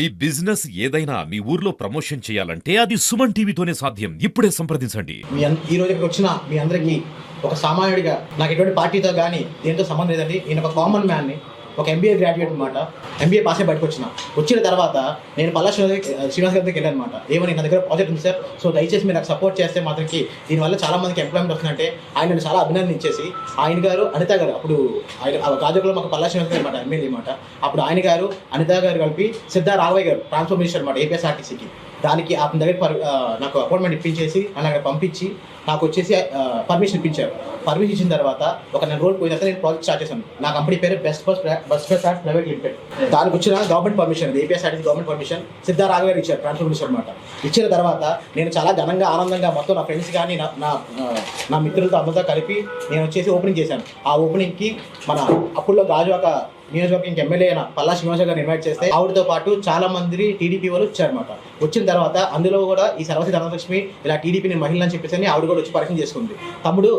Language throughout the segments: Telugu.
ఈ బిజినెస్ ఏదైనా మీ ఊర్లో ప్రమోషన్ చేయాలంటే అది సుమన్ టీవీతోనే సాధ్యం. ఇప్పుడే సంప్రదించండి. మీ అన్- ఈ రోజు ఇక్కడికి వచ్చిన మీ అందరికీ ఒక సామాన్యుడిగా నాకు ఎటువంటి పార్టీతో కానీ దేంతో సంబంధం లేదండి. నేను ఒక కామన్ మ్యాన్ని ఒక ఎంబీఏ గ్రాడ్యుయేట్ అనమాట ఎంబీఏ పాస్ అయి బయటకు వచ్చిన. వచ్చిన తర్వాత నేను పల్లా శ్రీనివాస్ గారి దగ్గరికి వెళ్ళాను అనమాట ఏమని నా దగ్గర ప్రాజెక్ట్ ఉంది సార్. సో దయచేసి మీరు నాకు సపోర్ట్ చేస్తే మాత్రకి దీనివల్ల చాలా మందికి ఎంప్లాయ్మెంట్ వస్తుందంటే ఆయన నన్ను చాలా అభినందించేసి ఆయన గారు అనిత గారు అప్పుడు ఆయన గాజకులో మాకు పల్లా శ్రీనివాస్ గారు అనమాట ఎమ్మెల్యే అనమాట అప్పుడు ఆయన గారు అనిత గారు కలిపి సిద్ధ రాఘవయ్య గారు ట్రాన్స్ఫర్ మినిస్టర్ అనమాట ఏపీఎస్ఆర్టీసీకి దానికి అతని దగ్గర పర్- నాకు అపాయింట్మెంట్ ఇప్పించేసి నన్ను అక్కడ పంపించి నాకు వచ్చేసి పర్మిషన్ ఇప్పించారు. పర్మిషన్ ఇచ్చిన తర్వాత ఒక నెల రోజులు పోయిన నేను ప్రాజెక్ట్ స్టార్ట్ చేశాను. నా కంపెనీ పేరు best bus bus bus start private limited దానికి వచ్చిన government permission APSRTC government permission Siddha ఇచ్చారు ట్రాన్స్ఫర్ మినిస్టర్ అనమాట ఇచ్చిన తర్వాత నేను చాలా ఘనంగా ఆనందంగా మొత్తం నా ఫ్రెండ్స్ కానీ నా నా నా మిత్రులతో అందరితో కలిపి నేను వచ్చేసి ఓపెనింగ్ చేశాను. ఆ ఓపెనింగ్కి మన అప్పుల్లో ఒక నియోజకవర్గం ఎమ్మెల్యే అయిన పల్లా శ్రీనివాస గారిని ఇన్వైట్ చేస్తే ఆవిడతో పాటు చాలా మంది టీడీపీ వాళ్ళు వచ్చారన్నమాట. వచ్చిన తర్వాత అందులో కూడా ఈ సరస్వతి ధనలక్ష్మి ఇలా టీడీపీ నేను మహిళ అని చెప్పేసి అని ఆవిడ కూడా వచ్చి పరిచయం చేసుకుంది. తమ్ముడు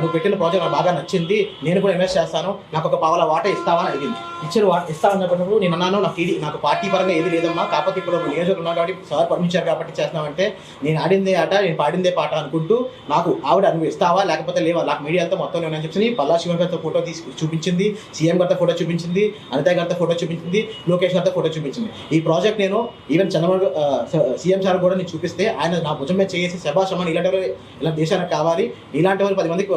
నువ్వు పెట్టిన ప్రాజెక్ట్ నాకు బాగా నచ్చింది నేను కూడా ఇన్వెస్ట్ చేస్తాను నాకు ఒక పావల వాటా ఇస్తావా అని అడిగింది. ఇచ్చిన వాట ఇస్తావని అన్నప్పుడు నేను అన్నాను నాకు టీడీ నాకు పార్టీ పరంగా ఏది లేదమ్మా కాకపోతే ఇప్పుడు నియోజకవర్గం ఉన్నాడు కాబట్టి సార్ పర్మిషన్ కాబట్టి చేస్తున్నామంటే నేను ఆడిందే ఆట నేను పాడిందే పాట అనుకుంటూ నాకు ఆవిడ నువ్వు ఇస్తావా లేకపోతే లేవా నాకు మీడియాతో మొత్తం నేను చెప్పి పల్లా శివన్ గారితో ఫోటో తీసి చూపించింది సీఎం గారితో ఫోటో చూపించింది చూపించింది అనిత గారితో ఫోటో చూపించింది లోకేష్ గారితో ఫోటో చూపించింది. ఈ ప్రాజెక్ట్ నేను ఈవెన్ చంద్రబాబు సీఎం సార్ కూడా నేను చూపిస్తే ఆయన నా భుజం మీద చేసి శభాషమని ఇలాంటి వాళ్ళు ఇలా దేశానికి కావాలి. ఇలాంటి వాళ్ళు పది మందికి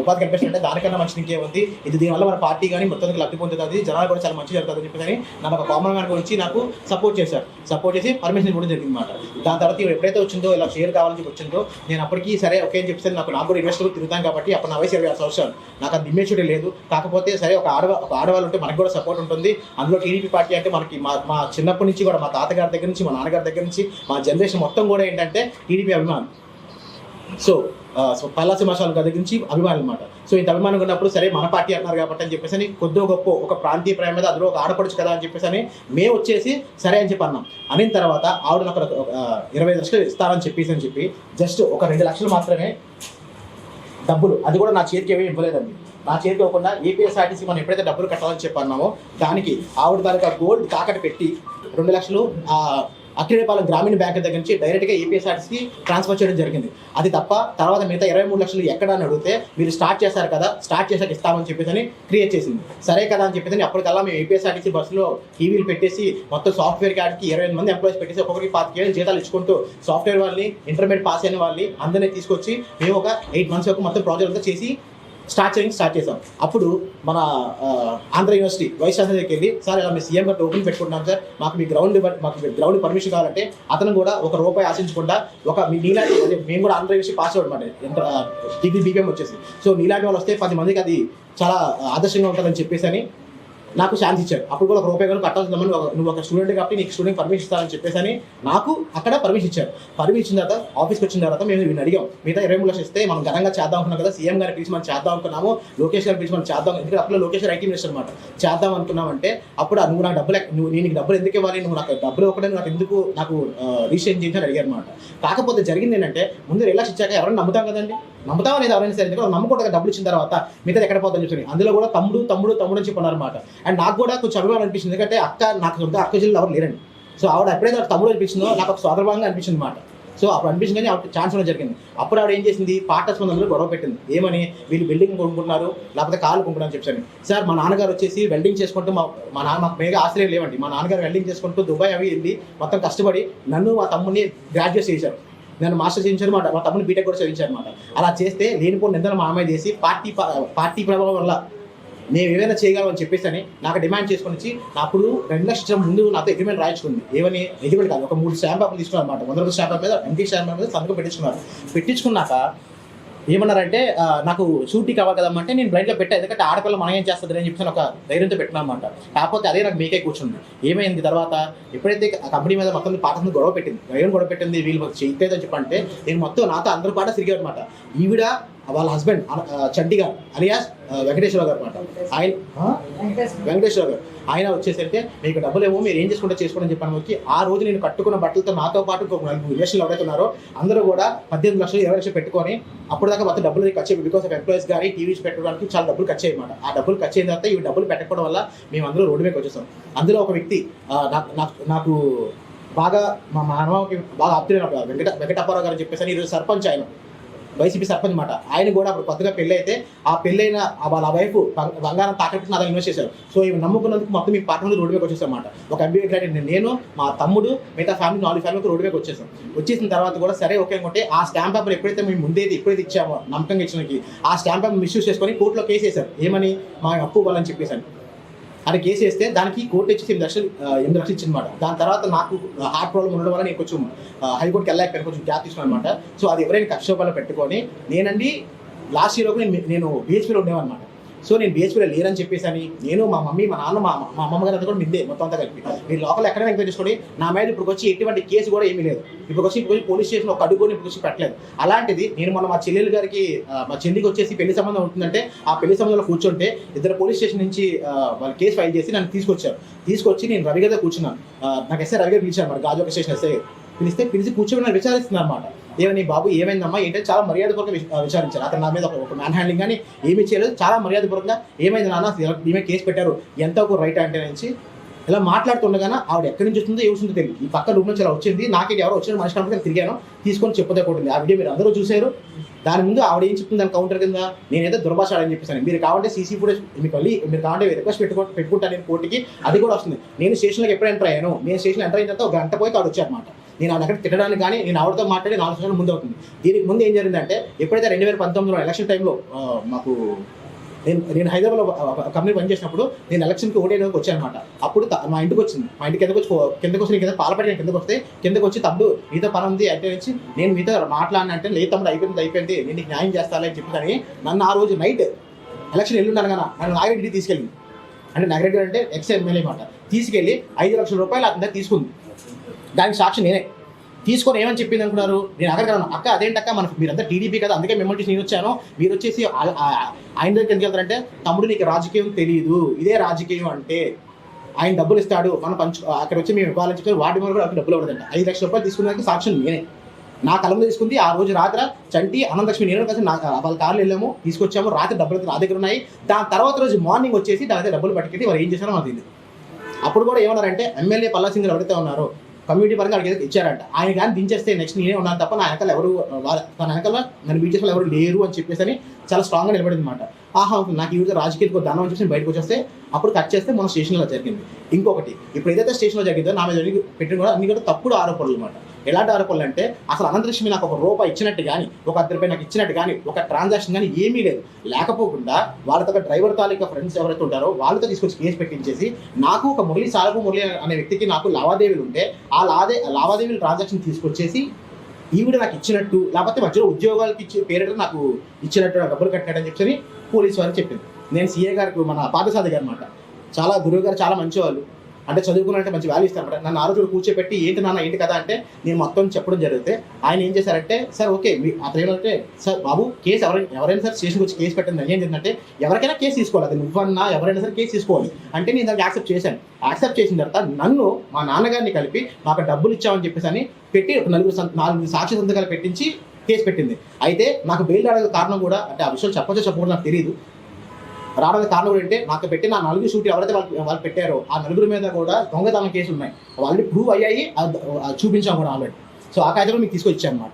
ఉపాధి కల్పిస్తుంటే దానికన్నా మంచి ఇంకేముంది? ఉంది ఇది దీనివల్ల మన పార్టీ కానీ మొత్తానికి లబ్ధి పొందుతుంది. జనాలు కూడా చాలా మంచి జరుగుతుంది అని చెప్పేసి అని నన్ను ఒక కామన్ మ్యాన్ గురించి నాకు సపోర్ట్ చేశారు. సపోర్ట్ చేసి పర్మిషన్ ఇవ్వడం జరిగింది అనమాట దాని తర్వాత ఇవి ఎప్పుడైతే వచ్చిందో ఇలా షేర్ కావాలని చెప్పి వచ్చిందో నేను అప్పటికి సరే ఓకే అని చెప్తే నాకు నాకు కూడా ఇన్వెస్టర్ తిరుగుతాను కాబట్టి అప్పుడు నా వయసు ఇరవై ఆరు సంవత్సరాలు. నాకు అది ఇమ్మేచ్యూరిటీ లేదు. కాకపోతే సరే ఒక ఆడవా ఒక ఆడవాళ్ళు ఉంటే మనకు కూడా సపోర్ట్ ఉంటుంది. అందులో టీడీపీ పార్టీ అంటే మనకి మా మా చిన్నప్పటి నుంచి కూడా మా తాతగారి దగ్గర నుంచి మా నాన్నగారి దగ్గర నుంచి మా జనరేషన్ మొత్తం కూడా ఏంటంటే టీడీపీ అభిమానం సో సో పల్లా సింహాసాల గారి అభిమానం అనమాట సో ఇంత అభిమానం ఉన్నప్పుడు సరే మన పార్టీ అన్నారు కాబట్టి అని చెప్పేసి అని కొద్దో గొప్ప ఒక ప్రాంతీయ ప్రేమ మీద అందులో ఒక ఆడపడచ్చు కదా అని చెప్పేసి అని మేము వచ్చేసి సరే అని చెప్పి అన్నాం. అనిన తర్వాత ఆవిడ నాకు ఒక, ఇరవై లక్షలు ఇస్తారని చెప్పేసి అని చెప్పి జస్ట్ ఒక రెండు లక్షలు మాత్రమే డబ్బులు. అది కూడా నా చేతికి ఏమీ ఇవ్వలేదండి. నా చేతికి ఇవ్వకుండా ఏపీఎస్ఆర్టీసీ మనం ఎప్పుడైతే డబ్బులు కట్టాలని చెప్పి అన్నామో దానికి ఆవిడ దానికి గోల్డ్ తాకట్టు పెట్టి రెండు లక్షలు అక్కినేపాలెం గ్రామీణ బ్యాంక్ దగ్గర నుంచి డైరెక్ట్గా ఏపీఎస్ఆర్టీసీకి ట్రాన్స్ఫర్ చేయడం జరిగింది. అది తప్ప తర్వాత మిగతా ఇరవై మూడు లక్షలు ఎక్కడ అని అడిగితే మీరు స్టార్ట్ చేశారు కదా స్టార్ట్ చేశాక ఇస్తామని చెప్పేసి క్రియేట్ చేసింది. సరే కదా అని చెప్పేసి అప్పటికల్లా మేము ఏపీఎస్ఆర్టీసీ బస్సులో టీవీలు పెట్టేసి మొత్తం సాఫ్ట్వేర్ కాడికి ఇరవై మంది ఎంప్లాయీస్ పెట్టేసి ఒక్కొక్కరికి పాతిక వేలు జీతాలు ఇచ్చుకుంటూ సాఫ్ట్వేర్ వాళ్ళని ఇంటర్మీడియట్ పాస్ అయిన వాళ్ళని అందరినీ తీసుకొచ్చి మేము ఒక ఎయిట్ మంత్స్ వరకు మొత్తం ప్రాజెక్ట్ అంతా చేసి స్టార్చరింగ్ స్టార్ట్ చేసాం అప్పుడు మన ఆంధ్ర యూనివర్సిటీ వైస్ ఛాన్సలర్ దగ్గరికి వెళ్ళి సార్ ఇలా మీ సీఎం గారు టోకెన్ పెట్టుకుంటున్నాం సార్. మాకు మీ గ్రౌండ్ మాకు మీ గ్రౌండ్ పర్మిషన్ కావాలంటే అతను కూడా ఒక రూపాయి ఆశించకుండా ఒక మీ నీలాంటి అదే మేము కూడా ఆంధ్ర యూనివర్సిటీ పాస్ అవ్వడం అనమాట డిగ్రీ బీపీఎం వచ్చేసి. సో నీలాంటి వాళ్ళు వస్తే పది మందికి అది చాలా ఆదర్శంగా ఉంటుందని చెప్పేసి అని నాకు ఛాన్స్ ఇచ్చారు అప్పుడు కూడా ఒక రూపాయి కూడా కట్టాల్సిందని నువ్వు ఒక స్టూడెంట్ కాబట్టి నీకు స్టూడెంట్ పర్మిషన్ ఇస్తానని చెప్పేసి అని నాకు అక్కడ పర్మిషన్ ఇచ్చారు పర్మిషన్ ఇచ్చిన తర్వాత ఆఫీస్కి వచ్చిన తర్వాత మేము వీళ్ళని అడిగాం. మిగతా ఇరవై మూడు లక్షలు ఇస్తే మనం ఘనంగా చేద్దాం అనుకున్నాం కదా సీఎం గారిని పిలిచి మనం చేద్దాం అనుకున్నాము లోకేష్ గారిని పిలిచి మనం చేద్దాం. ఎందుకంటే అప్పుడు లోకేష్ ఐటీ మినిస్టర్ అనమాట చేద్దాం అనుకున్నామంటే అప్పుడు ఆ నువ్వు నాకు డబ్బులు నువ్వు నేను నీకు డబ్బులు ఎందుకు ఇవ్వాలి? నువ్వు నాకు డబ్బులు ఒకటే నాకు ఎందుకు నాకు రిజిస్ట్రేషన్ చేయించని అడిగారు అనమాట కాకపోతే జరిగింది ఏంటంటే ముందు రిలాక్స్ ఇచ్చాక ఎవరైనా నమ్ముతాం కదండి? నమ్ముతాం అనేది ఎవరైనా సరే? ఎందుకంటే నమ్ముకుంటే డబ్బులు ఇచ్చిన తర్వాత. మిగతా ఎక్కడ పోతుందని చెప్పి అందులో కూడా తమ్ముడు తమ్ముడు తమ్ముడు అని చెప్పన్నారు అండ్ నాకు కూడా కొంచెం అభిమానం అనిపించింది. ఎందుకంటే అక్క నాకు సొంత అక్క జిల్లా ఎవరు లేరండి. సో ఆవిడ ఎప్పుడైతే తమ్ముడు అనిపించిందో నాకు ఒక సోదరభావంగా అనిపించింది అనమాట సో అప్పుడు అనిపించింది కానీ ఆవిడ ఛాన్స్ కూడా జరిగింది. అప్పుడు ఆవిడ ఏం చేసింది? పార్టర్స్ అందరూ గొడవ పెట్టింది. ఏమని? వీళ్ళు బిల్డింగ్ కొనుక్కుంటున్నారు లేకపోతే కాళ్ళు కొనుక్కుంటారని చెప్పాను సార్ మా నాన్నగారు వచ్చేసి వెల్డింగ్ చేసుకుంటూ మా మా నాన్న మాకు మేగా ఆశ్రయం లేవండి. మా నాన్నగారు వెల్డింగ్ చేసుకుంటూ దుబాయ్ అవి వెళ్ళి మొత్తం కష్టపడి నన్ను మా తమ్ముడిని గ్రాడ్యుయేట్ చేశారు. నేను మాస్టర్ చేయించాను మా మా తమ్ముని బీటెక్ కూడా చదివించాను అనమాట అలా చేస్తే లేనిపోయిన నిందలు మా అమ్మాయి చేసి పార్టీ పార్టీ ప్రభావం వల్ల నేను ఏమైనా చేయగలమని చెప్పేసి అని నాకు డిమాండ్ చేసుకొని వచ్చి అప్పుడు రెండు లక్షల ముందు నాతో అగ్రిమెంట్ రాయించుకుంది. ఏమని? అగ్రిమెంట్ కాదు. ఒక మూడు స్టాంప్ పేపర్లు తీసుకున్నారు అనమాట వంద రూపాయల స్టాంప్ మీద ఎంటీ స్టాంప్ మీద సంతకం పెట్టించుకున్నారు. పెట్టించుకున్నాక ఏమన్నారంటే నాకు షూటింగ్ అవ్వ కదమ్మా అంటే నేను బ్లైండ్లో పెట్టా. ఎందుకంటే ఆడపిల్ల మనం ఏం చేస్తుంది అని చెప్పి ఒక ధైర్యంతో పెట్టినామాట కాకపోతే అదే నాకు మీకే కూర్చుంది. ఏమైంది తర్వాత? ఎప్పుడైతే ఆ కంపెనీ మీద మొత్తం పాత గొడవ పెట్టింది ఏం గొడవ పెట్టింది వీళ్ళు మాకు చేయలేదని చెప్పంటే నేను మొత్తం నాతో అందరి పాట తిరిగాడు అనమాట ఈవిడ వాళ్ళ హస్బెండ్ చండీగా అలియాస్ వెంకటేశ్వర గారు అనమాట ఆయన వెంకటేశ్వర గారు. ఆయన వచ్చేసరికి మీకు డబ్బులు ఏమో మీరు ఏం చేసుకుంటే చేసుకోండి అని చెప్పాను వచ్చి ఆ రోజు నేను కట్టుకున్న బట్టలతో నాతో పాటు ఇంకొక నలుగురు రిలేషన్లు ఎవరైతే ఉన్నారో అందరూ కూడా పద్దెనిమిది లక్షలు ఇరవై లక్షలు పెట్టుకొని అప్పుడు దాకా మొత్తం డబ్బులు ఖర్చు అయ్యి బికాస్ ఆఫ్ ఎంప్లాయీస్ గారి టీవీస్ పెట్టడానికి చాలా డబ్బులు ఖర్చు అయ్యమాట ఆ డబ్బులు ఖర్చు అయిన తర్వాత ఈ డబ్బులు పెట్టకపోవడం వల్ల మేము అందరూ రోడ్డు మీకు వచ్చేసాం. అందులో ఒక వ్యక్తి నాకు- నాకు- నాకు బాగా మా మానవకి బాగా ఆప్తులైన వెంకట వెంకటప్పారావు గారు చెప్పేసి ఈరోజు సర్పంచ్ ఆయన. వైసీపీ సర్పంచ్ అనమాట ఆయన కూడా అప్పుడు కొత్తగా పెళ్ళి అయితే ఆ పెళ్ళైన వాళ్ళ వైఫ్ బంగారం తాకట్టు అదే ఇన్వెస్ట్ చేశారు. సో ఇవి నమ్ముకున్నందుకు మొత్తం మీ పార్టీ మీద రోడ్డు మీద వచ్చేసామాట ఒక ఎంబీఏ గ్రాడ్యుయేట్ నేను మా తమ్ముడు మిగతా ఫ్యామిలీ నాలుగు ఫ్యామిలీతో రోడ్డు మీద వచ్చేసాం. వచ్చేసిన తర్వాత కూడా సరే ఓకే అనుకుంటే ఆ స్టాంప్ పేపర్ ఎప్పుడైతే మేము ముందేది ఎప్పుడైతే ఇచ్చామో నమ్మకంగా ఇచ్చినకి ఆ స్టాంప్ పేపర్ మిస్యూజ్ చేసుకొని కోర్టులో కేసు వేశారు. ఏమని? మా అప్పు వాళ్ళని చెప్పేసాను అది కేసు వేస్తే దానికి కోర్టు వచ్చి ఎనిమిది లక్షలు ఎనిమిది లక్షలు ఇచ్చిందన్నమాట. దాని తర్వాత నాకు హార్ట్ ప్రాబ్లం ఉండడం వల్ల నేను కొంచెం హైకోర్టుకి వెళ్ళాక కొంచెం గ్యాప్ తీసుకున్నాను అనమాట సో అది ఎవరైనా కక్షోపాలు పెట్టుకొని నేనండి లాస్ట్ ఇయర్ నేను నేను బీహెచ్పీలో ఉండేవన్నమాట. సో నేను బీహెచ్పీలో లేరని చెప్పేసి అని నేను మా మమ్మీ మా నాన్న మా మా అమ్మమ్మ గారు అంతా కూడా నిందే మొత్తం అంతా కలిపి. మీరు లోపల ఎక్కడైనా ఎంక్వైరీ చేసుకోండి. నా మీద ఇప్పుడు వచ్చి ఎటువంటి కేసు కూడా ఏమీ లేదు. ఇప్పుడు వచ్చి ఇప్పుడు పోలీస్ స్టేషన్ ఒక అడుగు ఇప్పుడు వచ్చి పెట్టలేదు. అలాంటిది నేను మొన్న మా చెల్లెలు గారికి మా చెల్లికి వచ్చేసి పెళ్ళి సంబంధం ఉంటుందంటే ఆ పెళ్ళి సంబంధంలో కూర్చుంటే ఇద్దరు పోలీస్ స్టేషన్ నుంచి వాళ్ళు కేసు ఫైల్ చేసి నన్ను తీసుకొచ్చారు. తీసుకొచ్చి నేను రవి గారి కూర్చున్నాను. నాకు ఎస్ఐ రవి గారు పిలిచాను మరి గాజు స్టేషన్ ఎస్ఐ పిలిస్తే పిలిచి కూర్చోమని నన్ను విచారిస్తున్నారు అనమాట ఏమని బాబు ఏమైందమ్మా? ఏంటంటే చాలా మర్యాదపూర్వకంగా విచారించారు. అతను నా మీద ఒక- మ్యాన్ హ్యాండింగ్ కానీ ఏమీ చేయలేదు. చాలా మర్యాదపూర్వకంగా ఏమైంది నాన్న? ఈమె కేసు పెట్టారు. ఎంత ఒక రైట్ అంటే నుంచి ఇలా మాట్లాడుతుండగానే ఆవిడ ఎక్కడి నుంచి వస్తుందో ఏ వస్తుందో తెలియదు. ఈ పక్క రూమ్ నుంచి అలా వచ్చింది. నాకే ఎవరో వచ్చిన మనిషి కనుక తిరిగాను. తీసుకొని చెప్పదకూడదు ఆ వీడియో మీరు అందరూ చూశారు. దాని ముందు ఆవిడ ఏం చెప్తుంది? దాని కౌంటర్ కింద నేనైతే దుర్భాషాడని చెప్పేసాను. మీరు కావాలంటే సీసీ ఫుటేజ్ మీకు మళ్ళీ మీరు కావాలంటే రిక్వెస్ట్ పెట్టుకో పెట్టుకుంటాను నేను కోర్టుకి. అది కూడా వస్తుంది. నేను స్టేషన్లోకి ఎప్పుడు ఎంటర్ అయ్యాను. నేను స్టేషన్ ఎంటర్ అయిన తర్వాత ఒక గంట పోయి ఆవిడ వచ్చారన్నమాట నేను ఆ అక్కడ తిట్టడానికి కానీ నేను ఆవిడతో మాట్లాడి నాలుగు సంవత్సరాల ముందు అవుతుంది. దీనికి ముందు ఏం జరిగిందంటే ఎప్పుడైతే రెండు వేల పంతొమ్మిదిలో ఎలక్షన్ టైంలో మాకు నేను నేను హైదరాబాద్లో కంపెనీ పనిచేసినప్పుడు నేను ఎలక్షన్కి ఓటేయడానికి వచ్చాను అనమాట అప్పుడు మా ఇంటికి వచ్చింది. మా ఇంటి కిందకు వచ్చి పో- కిందకు వచ్చి నేను కింద పాలపడి నేను కిందకు వస్తే కిందకు వచ్చి తమ్ముడు మీతో పని ఉంది అంటే వచ్చి నేను మీతో మాట్లాడినంటే లేదు తమ్ముడు అయిపోయింది అయిపోయింది నేను న్యాయం చేస్తానని చెప్పిందని నన్ను ఆ రోజు నైట్ ఎలక్షన్ ఎల్లుండాను కదా నన్ను నాగిరెడ్డి తీసుకెళ్ళింది. అంటే నాగిరెడ్డి అంటే ఎక్స్ ఎమ్మెల్యే అనమాట తీసుకెళ్ళి ఐదు లక్షల రూపాయలు అతని తీసుకుంది. దానికి సాక్షి నేనే. తీసుకొని ఏమని చెప్పింది అనుకున్నారు? నేను అక్కడికి అక్క అదేంటక్క? మన మీరంతా టీడీపీ కదా అందుకే మిమ్మల్ని చూసి నేను వచ్చాను. మీరు వచ్చేసి ఆయన దగ్గరికి ఎందుకు వెళ్తారంటే తమ్ముడు నీకు రాజకీయం తెలియదు ఇదే రాజకీయం అంటే ఆయన డబ్బులు ఇస్తాడు. మనం పంచు అక్కడ వచ్చి మేము ఇవ్వాలని చెప్పి వాటి మీద కూడా అక్కడ డబ్బులు ఇవ్వదంట ఐదు లక్షల రూపాయలు తీసుకున్నాక సాక్ష్యం నేనే. నా కలం తీసుకుంది. ఆ రోజు రాత్రి చంటి అనంతలక్ష్మి నేను కలిసి నా వాళ్ళ కార్లు వెళ్ళాము తీసుకొచ్చాము. రాత్రి డబ్బులు నా దగ్గర ఉన్నాయి. దాని తర్వాత రోజు మార్నింగ్ వచ్చేసి దాని దగ్గర డబ్బులు పట్టుకెళ్ళి వారు ఏం చేశారో మాకు తెలియదు అప్పుడు కూడా ఏమన్నారంటే ఎమ్మెల్యే పల్లా సింగ్ ఎవరైతే ఉన్నారో కమ్యూనిటీ పరంగా అడిగి ఇచ్చారంట ఆయన కానీ దించేస్తే నెక్స్ట్ నేనే ఉన్నాను తప్ప నా వెనకాల ఎవరు వాళ్ళ తన వెనకాల నన్ను బీట్ చేసిన ఎవరు లేరు అని చెప్పేసి అని చాలా స్ట్రాంగ్గా నిలబడింది అనమాట ఆహా నాకు ఈ రోజు రాజకీయాలకు దానం అని చెప్పి బయటకు వచ్చేస్తే అప్పుడు కట్ చేస్తే మన స్టేషన్లో జరిగింది. ఇంకొకటి ఇప్పుడు ఏదైతే స్టేషన్లో జరిగిందో నా మీద జరిగి పెట్టిన కూడా అన్ని కూడా తప్పుడు ఆరోపణలు అనమాట ఎలాంటి ఆరోపణలు అంటే అసలు అనంతలక్ష్మి నాకు ఒక రూపాయి ఇచ్చినట్టు కానీ ఒక అద్దరి రూపాయి నాకు ఇచ్చినట్టు కానీ ఒక ట్రాన్సాక్షన్ కానీ ఏమీ లేదు. లేకపోకుండా వాళ్ళతో డ్రైవర్ తాలూకా ఫ్రెండ్స్ ఎవరైతే ఉంటారో వాళ్ళతో తీసుకొచ్చి కేసు పెట్టించేసి నాకు ఒక మురళి సారపు మురళి అనే వ్యక్తికి నాకు లావాదేవీలు ఉంటే ఆ లాదే లావాదేవీలు ట్రాన్సాక్షన్ తీసుకొచ్చేసి ఈవిడ నాకు ఇచ్చినట్టు లేకపోతే మధ్యలో ఉద్యోగాలకి ఇచ్చే పేరిట నాకు ఇచ్చినట్టు డబ్బులు కట్టాడని చెప్పి పోలీసు వారు చెప్పింది. నేను సీఏ గారికి మన పాదసాది గారు అనమాట చాలా గురువు గారు చాలా మంచివాళ్ళు. అంటే చదువుకున్నంటే మంచి వాల్యూ ఇస్తారు నన్ను ఆ రోజు కూర్చోబెట్టి ఏంటి నాన్న ఏంటి కదా అంటే నేను మొత్తం చెప్పడం జరిగితే ఆయన ఏం చేశారంటే సార్ ఓకే మీ అతను ఏంటంటే సార్ బాబు కేసు ఎవరైనా ఎవరైనా సరే స్టేషన్కి వచ్చి కేసు పెట్టింది ఏం ఏంటంటే ఎవరికైనా కేసు తీసుకోవాలి. అది నువ్వన్నా ఎవరైనా సరే కేసు తీసుకోవాలి. అంటే నేను దానికి యాక్సెప్ట్ చేశాను. యాక్సెప్ట్ చేసిన తర్వాత నన్ను మా నాన్నగారిని కలిపి మాకు డబ్బులు ఇచ్చామని చెప్పేసి అని పెట్టి ఒక నలుగురు నాలుగు సాక్షి సంతకాలు పెట్టించి కేసు పెట్టింది. అయితే నాకు బెయిల్ రావడానికి కారణం కూడా అంటే ఆ విషయాలు చెప్పచ్చో చెప్పకూడదు నాకు తెలియదు రావడానికి కారణం కూడా ఏంటంటే నాకు పెట్టి నా నలుగురు షూట్ ఎవరైతే వాళ్ళు వాళ్ళు పెట్టారో ఆ నలుగురు మీద కూడా దొంగతనం కేసులు ఉన్నాయి. వాళ్ళు ప్రూవ్ అయ్యాయి అది- చూపించాం కూడా ఆల్రెడీ. సో ఆ కాగితం మీకు తీసుకొచ్చాను అనమాట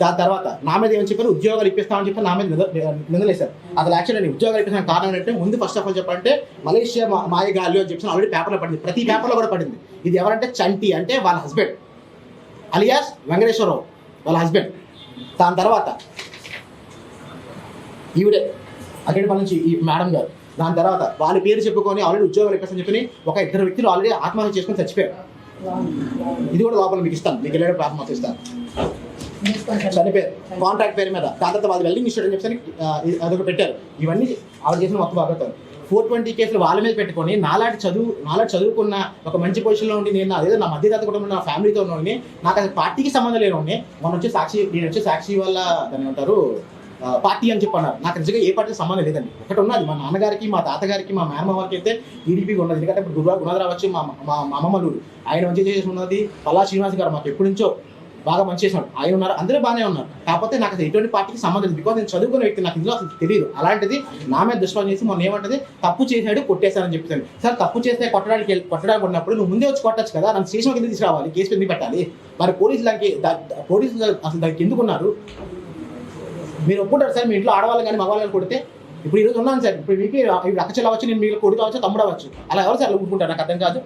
దాని తర్వాత నా మీద ఏమని చెప్పారు? ఉద్యోగాలు ఇప్పిస్తామని చెప్పి నా మీద నిద- నిందలేశారు. అసలు యాక్చువల్లీ నేను ఉద్యోగాలు ఇప్పించిన కారణం ఏంటంటే ముందు ఫస్ట్ ఆఫ్ ఆల్ చెప్పాలంటే మలేషియా మా- మాయ గాలి అని చెప్పి ఆల్రెడీ పేపర్లో పడింది. ప్రతి పేపర్లో కూడా పడింది. ఇది ఎవరంటే చంటి అంటే వాళ్ళ హస్బెండ్ అలియాస్ వెంకటేశ్వరరావు వాళ్ళ హస్బెండ్ దాని తర్వాత ఈవిడే అక్కడి నుంచి ఈ మేడం గారు. దాని తర్వాత వాళ్ళ పేరు చెప్పుకొని ఆల్రెడీ ఉద్యోగాలు ఇప్పిస్తాను చెప్పి ఒక ఇద్దరు వ్యక్తులు ఆల్రెడీ ఆత్మహత్య చేసుకొని చచ్చిపోయారు. ఇది కూడా లోపల మీకు ఇస్తాను. మీకు వెళ్ళే ఆత్మహత్య ఇస్తాను. చనిపోయారు. కాంట్రాక్ట్ పేరు మీద. దాని తర్వాత వాళ్ళు వెల్డింగ్ ఇన్స్టిట్యూట్ అని చెప్పి అదొక పెట్టారు. ఇవన్నీ ఆవిడ చేసిన మొత్తం బాగుతారు ఫోర్ ట్వంటీ కేసులు వాళ్ళ మీద పెట్టుకొని నాలాంటి చదువు నాలాంటి చదువుకున్న ఒక మంచి పొజిషన్లో ఉండి నేను అదే నా మధ్యతరగతి కుటుంబం నా ఫ్యామిలీతో ఉన్నవాడిని నాకు అసలు పార్టీకి సంబంధం లేని మొన్న వచ్చి సాక్షి నేను వచ్చి సాక్షి వల్ల దాన్ని ఉంటారు పార్టీ అని చెప్పి అన్నారు నాకు నిజంగా ఏ పార్టీ సంబంధం లేదండి. ఒకటి ఉన్నది మా నాన్నగారికి మా తాతగారికి మా మేనమ్మ వారికి అయితే టీడీపీకి ఉన్నది. ఎందుకంటే ఇప్పుడు గురువారు గుణాధరావు వచ్చి మా మా అమ్మమ్మలు ఆయన మంచి చేసి ఉన్నది పల్లా శ్రీనివాస్ గారు మాకు ఎప్పటి నుంచో బాగా మంచి చేసినాడు ఆయన ఉన్నారు అందరూ బాగానే ఉన్నారు. కాకపోతే నాకు అసలు ఎటువంటి పార్టీకి సంబంధం లేదు. బికాస్ నేను చదువుకున్న వ్యక్తి నాకు ఇందులో అసలు తెలియదు అలాంటిది నా మీద దుష్పం చేసి మొన్న ఏమంటది? తప్పు చేశాడు కొట్టేశానని చెప్తాను. సార్ తప్పు చేస్తే కొట్టడానికి వెళ్ళి- కొట్టడానికి ఉన్నప్పుడు నువ్వు ముందే వచ్చి కొట్టచ్చు కదా. నన్ను స్టేషన్ కింద తీసుకురావాలి కేసు కింద పెట్టాలి. మరి పోలీసులు దానికి పోలీసులు అసలు దానికి ఎందుకున్నారు మీరు ఒప్పుకుంటారు సార్ మీ ఇంట్లో ఆడవాళ్ళు కానీ మగవాళ్ళు కొడితే ఇప్పుడు ఈరోజు ఉన్నాను సార్ ఇప్పుడు మీకు ఇప్పుడు అక్క అవ్వచ్చు నేను మీకు కొడుకు కావచ్చు తమ్ముడు అవ్వచ్చు. అలా ఎవరు సార్ ఒప్పుకుంటారు? నాకు అర్థం కాదు.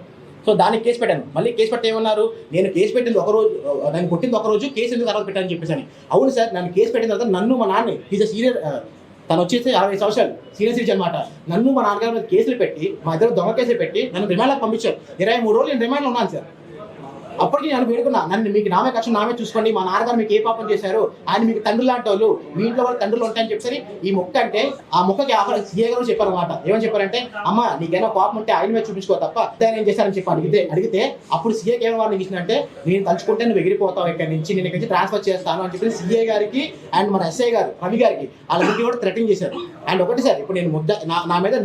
సో దానికి కేసు పెట్టాను. మళ్ళీ కేసు పెట్టి ఏమన్నారు? నేను కేసు పెట్టింది ఒక రోజు నన్ను కొట్టింది ఒక రోజు కేసు ఎందుకు తర్వాత పెట్టాను చెప్పేసి అని. అవును సార్ నన్ను కేసు పెట్టిన తర్వాత నన్ను మా నాన్న ఈజ్ సీనియర్ తను వచ్చేసి అరవై సంవత్సరాలు సీనియర్ సిటిజన్ అనమాట. నన్ను మా నాన్నగారు మీద కేసులు పెట్టి మా ఇద్దరు దొంగ కేసులు పెట్టి నన్ను రిమాండ్లో పంపించారు. ఇరవై మూడు రోజులు నేను రిమాండ్లో ఉన్నాను సార్. అప్పటికి నేను వేడుకున్నా. నన్ను మీకు నామే కష్టం నామే చూసుకోండి. మా నాన్నగారు మీకు ఏ పాపం చేశారు ఆయన మీకు తండ్రి లాంటి వాళ్ళు మీ ఇంట్లో వాళ్ళు తండ్రులు ఉంటాయని చెప్పేసి ఈ మొక్క అంటే ఆ మొక్కకి ఆహారం సీఏ గారు చెప్పారు అనమాట ఏమని చెప్పారంటే అమ్మ నీకేమైనా పాపం ఉంటే ఆయన మీద చూపించుకో తప్ప నేను ఏం చేశారని చెప్పి అడిగితే అడిగితే అప్పుడు సీఏకి ఏమో వారిని ఇచ్చినంటే నేను తలుచుకుంటే నువ్వు ఎగిరిపోతావు ఇక్కడ నుంచి నేను ఇక్కడ నుంచి ట్రాన్స్ఫర్ చేస్తాను అని చెప్పి సీఏ గారికి అండ్ మన ఎస్ఐ గారు రవి గారికి వాళ్ళ ముగ్గురు కూడా థ్రెటింగ్ చేశారు. అండ్ ఒకటి సార్ ఇప్పుడు నేను ముద్ద నా నా మీద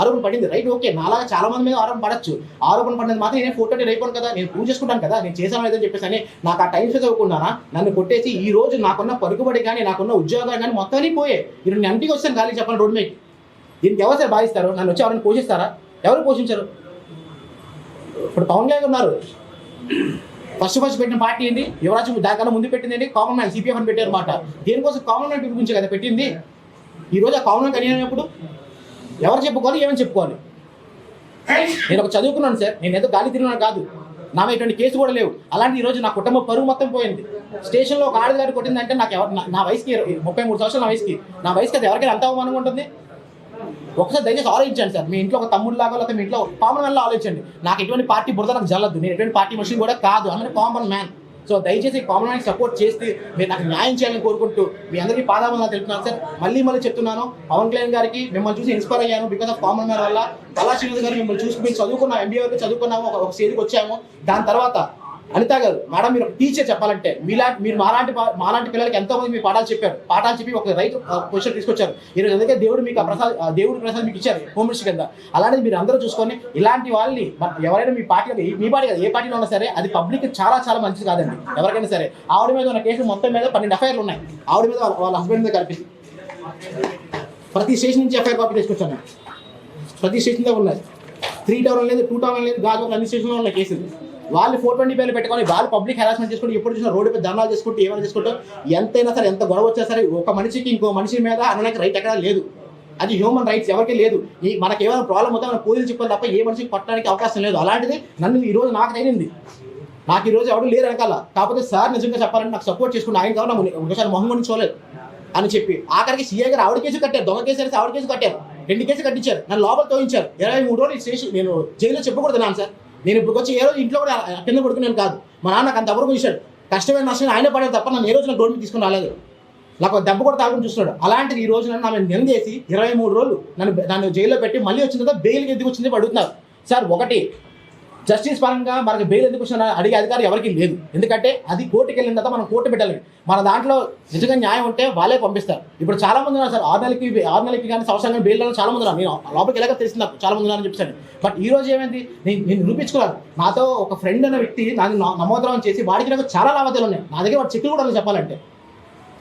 ఆరోపణ పడింది. రైట్ ఓకే నాలాగా చాలా మంది మీద ఆరోపణ పడచ్చు. ఆరోపణ పడినది మాత్రం నేను ఫోటో నేను అయిపోను కదా నేను ప్రూవ్ చేసుకుంటాను కదా నేను చేశాను లేదని చెప్పేసి అని నాకు ఆ టైమ్స్ చదువుకున్నానా నన్ను కొట్టేసి ఈ రోజు నాకున్న పరుగుబడి కానీ నాకున్న ఉద్యోగాలు కానీ మొత్తం అన్నీ పోయే నేను ఇంటికి వస్తాను ఖాళీ చెప్పండి రోడ్ మీద. దీనికి ఎవరు సార్ భావిస్తారు నన్ను వచ్చి ఎవరైనా పోషిస్తారా? ఎవరు పోషించారు? ఇప్పుడు పవన్ కళ్యాణ్ ఉన్నారు. ఫస్ట్ ఫస్ట్ పెట్టిన పార్టీ ఏంటి యువరాజ్ దానికన్నా ముందు పెట్టింది ఏంటి కామన్ మ్యాన్ సిపిఎఫ్ అని పెట్టారు మాట. దేనికోసం కామన్ మ్యాన్ గురించి కదా పెట్టింది? ఈరోజు ఆ కామన్ మ్యాన్ కనిగినప్పుడు ఎవరు చెప్పుకోవాలి? ఏమని చెప్పుకోవాలి? నేను ఒక చదువుకున్నాను సార్. నేను ఏదో గాలి తిరిగినాను కాదు. నా మీద ఎటువంటి కేసు కూడా లేవు. అలాంటి ఈరోజు నా కుటుంబ పరువు మొత్తం పోయింది. స్టేషన్లో ఒక ఆడదారి కొట్టిందంటే నాకు ఎవరు నా- వయసుకి ముప్పై మూడు సంవత్సరాల నా వయసుకి. నా వయసుకి అది ఎవరికైనా అంత అవమానంగా ఉంటుంది? ఒకసారి దయచేసి ఆలోచించండి సార్. మీ ఇంట్లో ఒక తమ్ముడు లాగా లేకపోతే మీ ఇంట్లో కామన్ మ్యాన్ ఆలోచించండి. నాకు ఎటువంటి పార్టీ బురద నాకు జల్లద్దు నేను ఎటువంటి పార్టీ మనిషిని కూడా కాదు. అంటే కామన్ మ్యాన్ సో దయచేసి కామన్ మ్యాన్ సపోర్ట్ చేసి మీరు నాకు న్యాయం చేయాలని కోరుకుంటూ మీ అందరికీ పాదాబంధాలు తెలుపుతున్నాను. సార్ మళ్ళీ మళ్ళీ చెప్తున్నాను పవన్ కళ్యాణ్ గారికి మిమ్మల్ని చూసి ఇన్స్పైర్ అయ్యాను బికాస్ ఆఫ్ కామన్ మ్యాన్ వల్ల. కళా శ్రీనివాస్ గారు మిమ్మల్ని చూసి మేము చదువుకున్నాం ఎంబీఏ వరకు చదువుకున్నాము ఒక ఒక స్టేజ్కి వచ్చాము. దాని తర్వాత అనిత గారు మేడం మీరు ఒక టీచర్ చెప్పాలంటే మీలాంటి మీరు మాలాంటి మాలాంటి పిల్లలకి ఎంతో మంది మీ పాఠాలు చెప్పారు. పాఠాలు చెప్పి ఒక రైతు పొజిషన్ తీసుకొచ్చారు. మీరు అందుకే దేవుడు మీకు ఆ ప్రసాద్ దేవుడు దేవుడి ప్రసాద్ మీకు ఇచ్చారు హోమ్ మినిస్టర్ కింద. అలాంటిది మీరు అందరూ చూసుకొని ఇలాంటి వాళ్ళని ఎవరైనా మీ పార్టీ మీ పార్టీ కదా ఏ పార్టీలో ఉన్నా సరే అది పబ్లిక్ చాలా చాలా మంచిది కాదండి. ఎవరికైనా సరే. ఆవిడ మీద ఉన్న కేసులు మొత్తం మీద పన్నెండు ఎఫ్ఐఆర్లు ఉన్నాయి. ఆవిడ మీద వాళ్ళ- వాళ్ళ హస్బెండ్ మీద కలిపి. ప్రతి స్టేషన్ నుంచి ఎఫ్ఐఆర్ కాపీ తీసుకొచ్చాను. ప్రతి స్టేషన్లో ఉన్నాయి. త్రీ టవర్ లేదు టూ టౌన్ లేదు గాజు అన్ని స్టేషన్లో ఉన్న కేసులు. వాళ్ళు ఫోర్ ట్వంటీ పేర్లు పెట్టుకొని వాళ్ళు పబ్లిక్ హెరాస్మెంట్ చేసుకుంటూ ఎప్పుడు చూసినా రోడ్డు మీద ధర్నాలు చేసుకుంటూ ఏమైనా చేసుకుంటూ ఎంతైనా సరే ఎంత గొడవ వచ్చినా సరే ఒక మనిషికి ఇంకో మనిషి మీద అనడానికి రైట్ ఎక్కడా లేదు. అది హ్యూమన్ రైట్స్ ఎవరికీ లేదు. ఈ మనకి ఏమైనా ప్రాబ్లం అవుతా మనం పోలీసులు చెప్పాలి తప్ప ఏ మనిషికి పట్టడానికి అవకాశం లేదు. అలాంటిది నన్ను ఈరోజు నాకు తగిలింది. నాకు ఈరోజు ఎవరు లేరు వెనకాల. కాకపోతే సార్ నిజంగా చెప్పాలంటే నాకు సపోర్ట్ చేసుకుని ఆయన కావాలి? ఒకసారి మొహం గురించి చూడలేదు అని చెప్పి. ఆఖరికి సీఏ గారు ఆవిడ కేసు కట్టారు. దొంగ కేసు అయితే ఆవిడ కేసు కట్టారు. రెండు కేసు కట్టించారు. నన్ను లోపల తోయించారు. ఇరవై మూడు రోజులు చేసి స్టేషన్ నేను జైల్లో చెప్పకూడదు నాన్న సార్. నేను ఇప్పుడు వచ్చి ఏ రోజు ఇంట్లో కూడా కింద పడుకున్నాను కాదు. మా నాన్న నాకు అంత ఎవరు చూశాడు. కష్టమైన నష్టం ఆయన పడేది తప్ప నన్ను ఏ రోజు రోడ్డు తీసుకుని రాలేదు. నాకు దెబ్బ కూడా తాగుని చూస్తున్నాడు. అలాంటిది ఈ రోజు నన్ను ఆమె నిందేసి ఇరవై మూడు రోజులు నన్ను నన్ను జైల్లో పెట్టి మళ్ళీ వచ్చిన తర్వాత బెయిల్కి ఎందుకు వచ్చింది అడుగుతున్నారు. సార్ ఒకటి జస్టిస్ పరంగా మనకి బెయిల్ ఎందుకు వచ్చిన అడిగే అధికారం ఎవరికి లేదు. ఎందుకంటే అది కోర్టుకి వెళ్ళిన తర్వాత మనం కోర్టు పెట్టాలి. మన దాంట్లో నిజంగా న్యాయం ఉంటే వాళ్ళే పంపిస్తారు. ఇప్పుడు చాలా మంది ఉన్నారు సార్ ఆరు నెలలకి ఆరు నెలలకి కానీ సంవత్సరం కానీ బెయిల్ చాలా మంది ఉన్నారు. నేను లోపలికి వెళ్ళక తెలిసింది నాకు చాలా మంది ఉన్నారని చెప్పాను బట్ ఈ రోజు ఏమైంది? నేను నేను నిరూపించుకోవాలి. నాతో ఒక ఫ్రెండ్ అనే వ్యక్తి నాకు నా- చేసి వాడికి నాకు చాలా లావాదేవీలు ఉన్నాయి. నా దగ్గర వాడు చెక్కులు కూడా చెప్పాలంటే.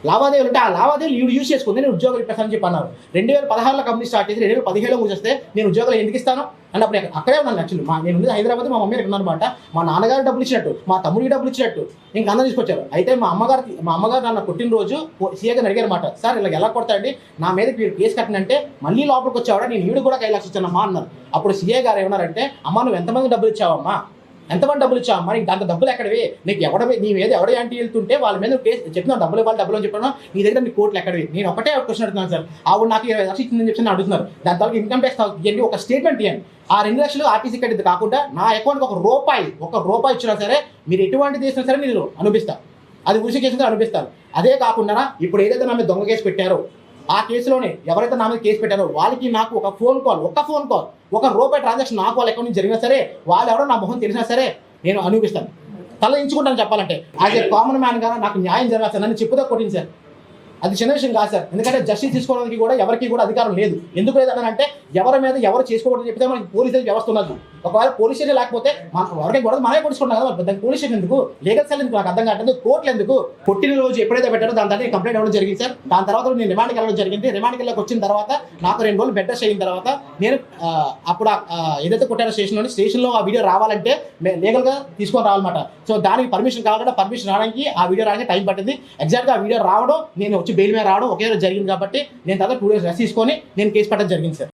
లావాదేవీలు అంటే ఆ లావాదేవీలు ఈవిడ యూజ్ చేసుకుంది నేను ఉద్యోగాలు ఇప్పిస్తానని చెప్పి అన్నారు. రెండు వేల పదహారులో కంపెనీ స్టార్ట్ చేసి రెండు వేల పదిహేడులో కూర్చొస్తే నేను ఉద్యోగాలు ఎందుకు ఇస్తాను? అని అప్పుడు అక్కడే ఉన్నాను యాక్చువల్లీ మా నేను హైదరాబాద్ మా మమ్మీ ఉన్నాను అనమాట మా నాన్నగారు డబ్బులు ఇచ్చినట్టు మా తమ్ముడికి డబ్బులు ఇచ్చినట్టు. ఇంకా అందరూ తీసుకొచ్చారు. అయితే మా అమ్మగారు మా అమ్మగారు నన్ను పుట్టినరోజు సీఏ గారిని అడిగారు అనమాట సార్ ఇలా ఎలా కొడతాడండి నా మీద మీరు కేసు కట్టినంటే మళ్ళీ లోపలికి వచ్చావాడా? నేను ఈవిడ కూడా కైలాసి లక్షలు ఇచ్చానమ్మా అన్నారు. అప్పుడు సీఏ గారు ఏమన్నారంటే అమ్మ నువ్వు ఎంతమంది డబ్బులు ఇచ్చావమ్మా? ఎంతమంది డబ్బులు ఇచ్చా మరి దాంట్లో డబ్బులు ఎక్కడవి? నీకు ఎవడవి నీ మీద ఎవడ యాంటీ వెళ్తుంటే వాళ్ళ మీద కేసు చెప్పినావు డబ్బులు ఇవ్వాలి డబ్బులు అని చెప్పాను నీ దగ్గర నీ కోట్లు ఎక్కడవి? నేను ఒకటే ఒక క్వశ్చన్ అడుగుతున్నాను సార్. ఆవిడ నాకు ఇరవై లక్షలు ఇచ్చిందని చెప్పి అడుగుతున్నారు. దాని తర్వాత ఇన్కమ్ ట్యాక్స్ ఇవ్వండి ఒక స్టేట్మెంట్ ఇవ్వండి ఆ రెండు లక్షలు ఆర్టీసీ కట్టింది కాకుండా నా అకౌంట్కి ఒక రూపాయి ఒక రూపాయి ఇచ్చినా సరే మీరు ఎటువంటి చేసినా సరే నేను అనిపిస్తాను అది ఉసి కేసుగా అనిపిస్తారు అదే కాకుండా ఇప్పుడు ఏదైతే నా మీద దొంగ కేసు పెట్టారో ఆ కేసులోనే ఎవరైతే నా మీద కేసు పెట్టారో వాళ్ళకి నాకు ఒక ఫోన్ కాల్ ఒక ఫోన్ కాల్ ఒక రూపాయి ట్రాన్సాక్షన్ నాకు వాళ్ళ అకౌంట్ నుంచి జరిగినా సరే వాళ్ళు ఎవరో నా మొహం తెలిసినా సరే నేను అనుభవిస్తాను. తల ఎంచుకుంటాను చెప్పాలంటే. యాజ్ ఏ కామన్ మ్యాన్గా నాకు న్యాయం జరగాలి సార్. నన్ను చెప్పుదా కొట్టింది సార్. అది చిన్న విషయం కాదు సార్. ఎందుకంటే జస్టిస్ తీసుకోవడానికి కూడా ఎవరికి కూడా అధికారం లేదు. ఎందుకు లేదని అంటే ఎవరి మీద ఎవరు చేసుకోకూడదు చెప్తే మనకి పోలీసులు వ్యవస్థ ఉన్నది. ఒకవేళ పోలీస్ స్టేషన్ లేకపోతే మన ఎవరికి గొడవ మనమే పొడుచుకుంటాం కదా పెద్ద దానికి పోలీస్ స్టేషన్ ఎందుకు? లీగల్ సెల్ ఎందుకు? నాకు అర్థం కావట్లేదు. కోర్టులు ఎందుకు? కొట్టిన రోజు ఎప్పుడైతే పెట్టారో దాని తర్వాత కంప్లైంట్ అవ్వడం జరిగింది సార్. దాని తర్వాత నేను రిమాండ్కి వెళ్ళడం జరిగింది. రిమాండ్కి వెళ్ళకి వచ్చిన తర్వాత నాకు రెండు రోజులు బెడ్ రెస్ట్ అయిన తర్వాత నేను అప్పుడు ఏదైతే కొట్టారో స్టేషన్లో స్టేషన్లో ఆ వీడియో రావాలంటే లీగల్గా తీసుకొని రావాలన్నమాట. సో దానికి పర్మిషన్ కావాలంటే పర్మిషన్ రావడానికి ఆ వీడియో రావడానికి టైం పట్టింది. ఎగ్జాక్ట్గా ఆ వీడియో రావడం నేను వచ్చి బెయిల్ మీద రావడం ఒకే రోజు జరిగింది కాబట్టి నేను తర్వాత టూ డేస్ రెస్ట్ తీసుకొని నేను కేసు పెట్టడం జరిగింది సార్.